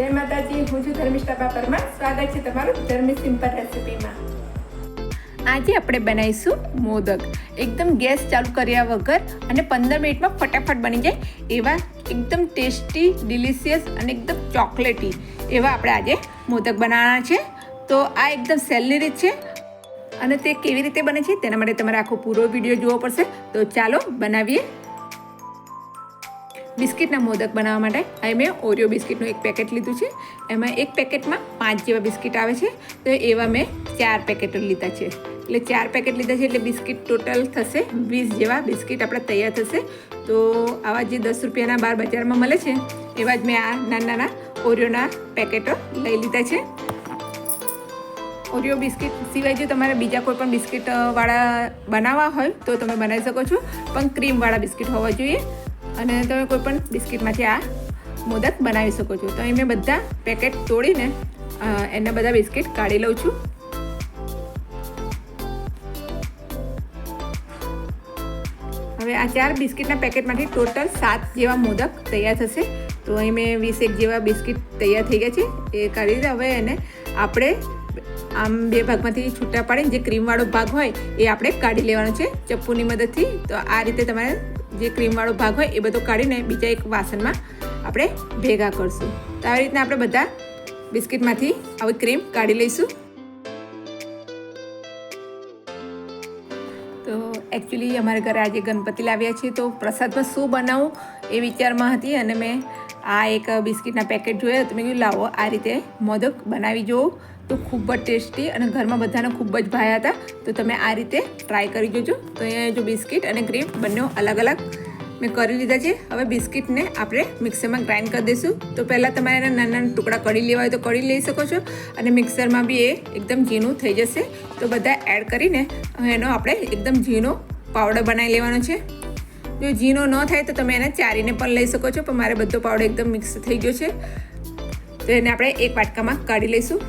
જય માતાજી, હું છું ધર્મિષ્ઠા બાપરમાં. સ્વાગત છે તમારું ધર્મી સિમ્પલ રેસિપીમાં. આજે આપણે બનાવીશું મોદક. એકદમ ગેસ ચાલુ કર્યા વગર અને પંદર મિનિટમાં ફટાફટ બની જાય એવા એકદમ ટેસ્ટી, ડિલિશિયસ અને એકદમ ચોકલેટી એવા આપણે આજે મોદક બનાવવાના છે. તો આ એકદમ સહેલી રીત છે અને તે કેવી રીતે બને છે તેના માટે તમારે આખો પૂરો વીડિયો જોવો પડશે. તો ચાલો બનાવીએ. બિસ્કિટના મોદક બનાવવા માટે અહીં મેં ઓરિયો બિસ્કિટનું એક પેકેટ લીધું છે. એમાં એક પેકેટમાં પાંચ જેવા બિસ્કિટ આવે છે. તો એવા મેં ચાર પેકેટો લીધા છે. એટલે ચાર પેકેટ લીધા છે એટલે બિસ્કિટ ટોટલ થશે વીસ જેવા બિસ્કિટ આપણા તૈયાર થશે. તો આવા જે દસ રૂપિયાના બાર બજારમાં મળે છે, એવા જ મેં આ નાના નાના ઓરિયોના પેકેટો લઈ લીધા છે. ઓરિયો બિસ્કિટ સિવાય જો તમારે બીજા કોઈ પણ બિસ્કિટવાળા બનાવવા હોય તો તમે બનાવી શકો છો. પણ ક્રીમવાળા બિસ્કિટ હોવા જોઈએ. અને તમે કોઈ પણ બિસ્કિટમાંથી આ મોદક બનાવી શકો છો. તો અહીં મેં બધા પેકેટ તોડીને એના બધા બિસ્કિટ કાઢી લઉં છું. હવે આ ચાર બિસ્કિટના પેકેટમાંથી ટોટલ સાત જેવા મોદક તૈયાર થશે. તો અહીં મેં વીસ એક જેવા બિસ્કિટ તૈયાર થઈ ગયા છે. એ કાઢી દીધા હવે એને આપણે આમ બે ભાગમાંથી છૂટા પાડીને જે ક્રીમવાળો ભાગ હોય એ આપણે કાઢી લેવાનો છે ચપ્પુની મદદથી. તો આ રીતે તમારે જે ક્રીમવાળો ભાગ હોય એ બધો કાઢીને બીજા એક વાસણમાં આપણે ભેગા કરશું. તો આવી રીતના આપણે બધા બિસ્કિટમાંથી આવી ક્રીમ કાઢી લઈશું. તો એકચ્યુઅલી અમારા ઘરે આજે ગણપતિ લાવ્યા છે તો પ્રસાદમાં શું બનાવું એ વિચારમાં હતી અને મેં આ એક બિસ્કિટના પેકેટ જોયા, તો મેં કીધું લાવો આ રીતે મોદક બનાવી જોઉં. તો ખૂબ જ ટેસ્ટી અને ઘરમાં બધાને ખૂબ જ ભાયા હતા. તો તમે આ રીતે ટ્રાય કરી જોજો. તો અહીંયા જો બિસ્કિટ અને ક્રીમ બંને અલગ અલગ મેં કરી લીધા છે. હવે બિસ્કિટને આપણે મિક્સરમાં ગ્રાઇન્ડ કરી દઈશું. તો પહેલાં તમારે એના નાના નાના ટુકડા કરી લેવા હોય તો કરી લઈ શકો છો. અને મિક્સરમાં બી એ એકદમ ઝીણું થઈ જશે. તો બધા એડ કરીને એનો આપણે એકદમ ઝીણો પાવડર બનાવી લેવાનો છે. જો ઝીણો ન થાય તો તમે એને ચારીને પણ લઈ શકો છો. પણ મારે બધો પાવડર એકદમ મિક્સ થઈ ગયો છે. તો એને આપણે એક વાટકામાં કાઢી લઈશું.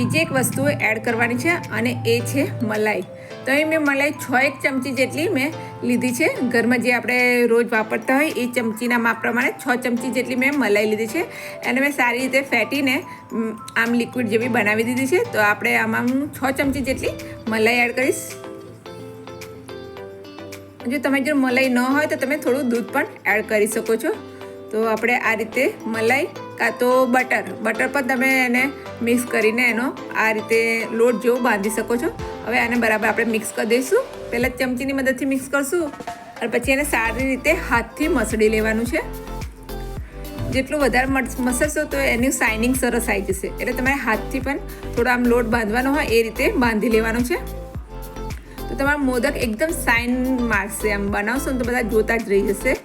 બીજી એક વસ્તુ એડ કરવાની છે અને એ છે મલાઈ. તો અહીં મેં મલાઈ છ એક ચમચી જેટલી મેં લીધી છે. ઘરમાં જે આપણે રોજ વાપરતા હોય એ ચમચીના માપ પ્રમાણે છ ચમચી જેટલી મેં મલાઈ લીધી છે. અને મેં સારી રીતે ફેટીને આમ લિક્વિડ જેવી બનાવી દીધી છે. તો આપણે આમાં હું છ ચમચી જેટલી મલાઈ એડ કરીશ. જો તમે જો મલાઈ ન હોય તો તમે થોડું દૂધ પણ એડ કરી શકો છો. તો આપણે આ રીતે મલાઈ કાં તો બટર. બટર પણ તમે એને મિક્સ કરીને એનો આ રીતે લોટ જેવો બાંધી શકો છો. હવે આને બરાબર આપણે મિક્સ કરી દઈશું. પહેલાં ચમચીની મદદથી મિક્સ કરશું. અને પછી એને સારી રીતે હાથથી મસળી લેવાનું છે. જેટલું વધારે મસ- મસળશો તો એની શાઇનિંગ સરસ આવી જશે. એટલે તમારે હાથથી પણ થોડો આમ લોટ બાંધવાનો હોય એ રીતે બાંધી લેવાનો છે. તો તમારા મોદક એકદમ સાઇન મારશે. આમ બનાવશો ને તો બધા જોતા જ રહી જશે.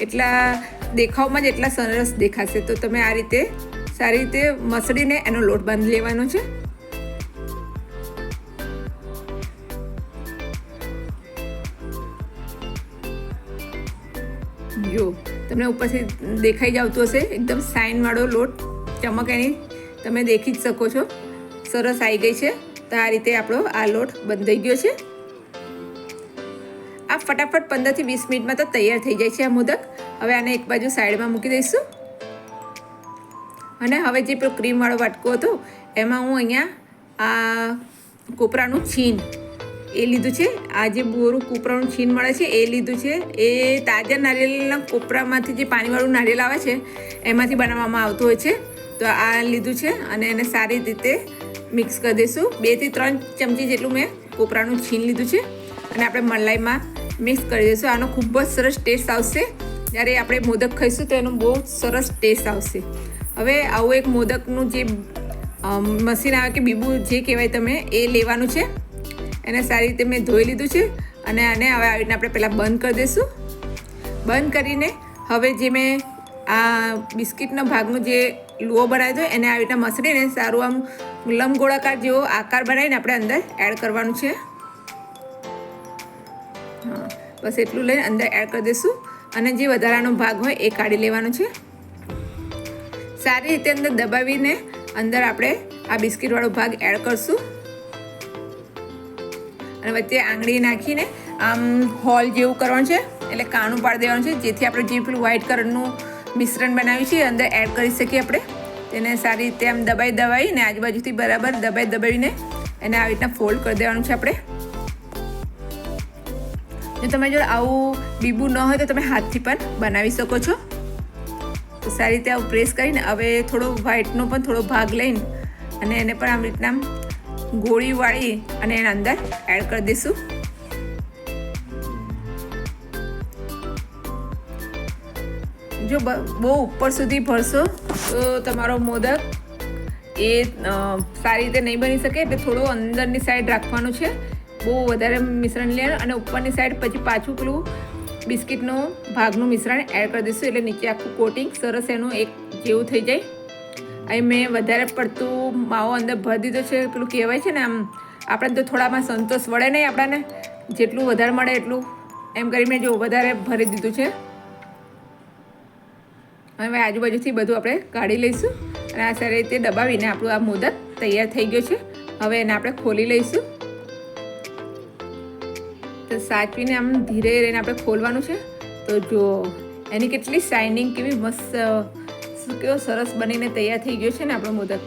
એટલા દેખાવમાં જ એટલા સરસ દેખાશે. તો તમે આ રીતે સારી રીતે મસળીને એનો લોટ બાંધી લેવાનો છે. જો, તમને ઉપરથી દેખાઈ જ આવતું હશે. એકદમ સાઇનવાળો લોટ. ચમક એની તમે દેખી જ શકો છો. સરસ આવી ગઈ છે. તો આ રીતે આપણો આ લોટ બંધાઈ ગયો છે. આ ફટાફટ પંદરથી વીસ મિનિટમાં તો તૈયાર થઈ જાય છે આ મોદક. હવે આને એક બાજુ સાઈડમાં મૂકી દઈશું. અને હવે જે પેલો ક્રીમવાળો વાટકો હતો, એમાં હું અહીંયા આ કોપરાનું છીન એ લીધું છે. આ જે બોરું કોપરાનું છીન મળે છે, એ લીધું છે. એ તાજા નારિયેળના કોપરામાંથી જે પાણીવાળું નારિયેળ આવે છે, એમાંથી બનાવવામાં આવતું હોય છે. તો આ લીધું છે અને એને સારી રીતે મિક્સ કરી દઈશું. બેથી ત્રણ ચમચી જેટલું મેં કોપરાનું છીન લીધું છે. અને આપણે મલાઈમાં મિક્સ કરી દઈશું. આનો ખૂબ જ સરસ ટેસ્ટ આવશે. જ્યારે આપણે મોદક ખાઈશું તો એનો બહુ સરસ ટેસ્ટ આવશે. હવે આવું એક મોદકનું જે મશીન આવે કે બીબું જે કહેવાય તમે, એ લેવાનું છે. એને સારી રીતે મેં ધોઈ લીધું છે અને આને હવે આવી રીતના આપણે પહેલાં બંધ કરી દઈશું. બંધ કરીને હવે જે મેં આ બિસ્કિટનો ભાગનો જે લુઓ બનાવ્યો હતો, એને આવી રીતના મસળીને સારું આમ લંબગોળાકાર જેવો આકાર બનાવીને આપણે અંદર એડ કરવાનું છે. બસ એટલું લઈને અંદર એડ કરી દઈશું. અને જે વધારાનો ભાગ હોય એ કાઢી લેવાનો છે. સારી રીતે અંદર દબાવીને અંદર આપણે આ બિસ્કિટવાળો ભાગ એડ કરશું. અને વચ્ચે આંગળી નાખીને, આમ, હોલ જેવું કરવાનું છે, એટલે કાણું પાડી દેવાનું છે, જેથી આપણે જે પેલું વ્હાઈટ કલરનું મિશ્રણ બનાવ્યું છે અંદર એડ કરી શકીએ આપણે. તેને સારી રીતે આમ દબાઈ દબાવીને આજુબાજુથી બરાબર દબાઈ દબાવીને એને આવી રીતના ફોલ્ડ કરી દેવાનું છે આપણે. જો તમે જો આવું બીબું ન હોય તો તમે હાથથી પણ બનાવી શકો છો. સારી રીતે આવું પ્રેસ કરીને હવે થોડો વ્હાઈટનો પણ થોડો ભાગ લઈને અને એને પણ આમ રીતના ગોળી વાળી અને એના અંદર એડ કરી દઈશું. જો બહુ ઉપર સુધી ભરશો તો તમારો મોદક એ સારી રીતે નહીં બની શકે એટલે થોડું અંદરની સાઈડ રાખવાનું છે. બહુ વધારે મિશ્રણ લે અને ઉપરની સાઈડ પછી પાછું પેલું બિસ્કિટનું ભાગનું મિશ્રણ એડ કરી દઈશું. એટલે નીચે આખું કોટિંગ સરસ એનું એક જેવું થઈ જાય. અહીં મેં વધારે પડતું માવો અંદર ભરી દીધો છે, પેલું કહેવાય છે ને આમ આપણે તો થોડામાં સંતોષ વળે નહીં આપણાને. જેટલું વધારે મળે એટલું. એમ કરી મેં જો વધારે ભરી દીધું છે. હવે આજુબાજુથી બધું આપણે કાઢી લઈશું. અને આ સારી રીતે દબાવીને આપણું આ મોદક તૈયાર થઈ ગયો છે. હવે એને આપણે ખોલી લઈશું. સાચવીને આમ ધીરે રહીને આપણે ખોલવાનું છે. તો જો, એની કેટલી શાઇનિંગ કેવી મસ્ત કેવો સરસ બનીને તૈયાર થઈ ગયો છે ને આપણો મોદક.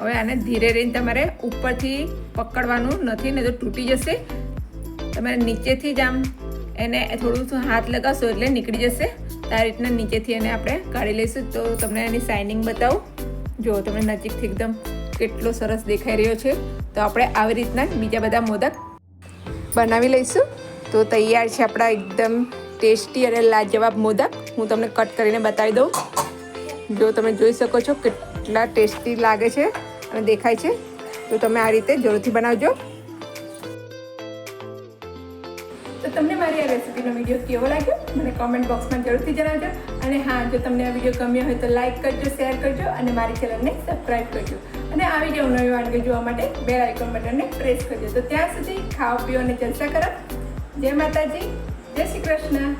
હવે આને ધીરે રહીને તમારે ઉપરથી પકડવાનું નથી ને તો તૂટી જશે. તમારે નીચેથી જ આમ એને થોડું હાથ લગાવશો એટલે નીકળી જશે. તો આ રીતના નીચેથી એને આપણે કાઢી લઈશું. તો તમને એની શાઇનિંગ બતાવું. જો, તમને નજીકથી એકદમ કેટલો સરસ દેખાઈ રહ્યો છે. તો આપણે આવી રીતના બીજા બધા મોદક બનાવી લઈશું. તો તૈયાર છે આપણા એકદમ ટેસ્ટી અને લાજવાબ મોદક. હું તમને કટ કરીને બતાવી દઉં. જો તમે જોઈ શકો છો કેટલા ટેસ્ટી લાગે છે અને દેખાય છે. તો તમે આ રીતે જરૂરથી બનાવજો. તો તમને મારી આ રેસીપીનો વીડિયો કેવો લાગ્યો? મને કોમેન્ટ બોક્સમાં જરૂરથી જણાવજો. અને હા, જો તમને આ વીડિયો ગમ્યો હોય તો લાઇક કરજો શેર કરજો અને મારી ચેનલને સબસ્ક્રાઈબ કરજો. અને આવી જ નવી વાનગી જોવા માટે બેલ આઇકોન બટનને પ્રેસ કરજો. તો ત્યાં સુધી ખાઓ, પીઓ અને જલસા કરો. જય માતાજી, જય શ્રી કૃષ્ણ.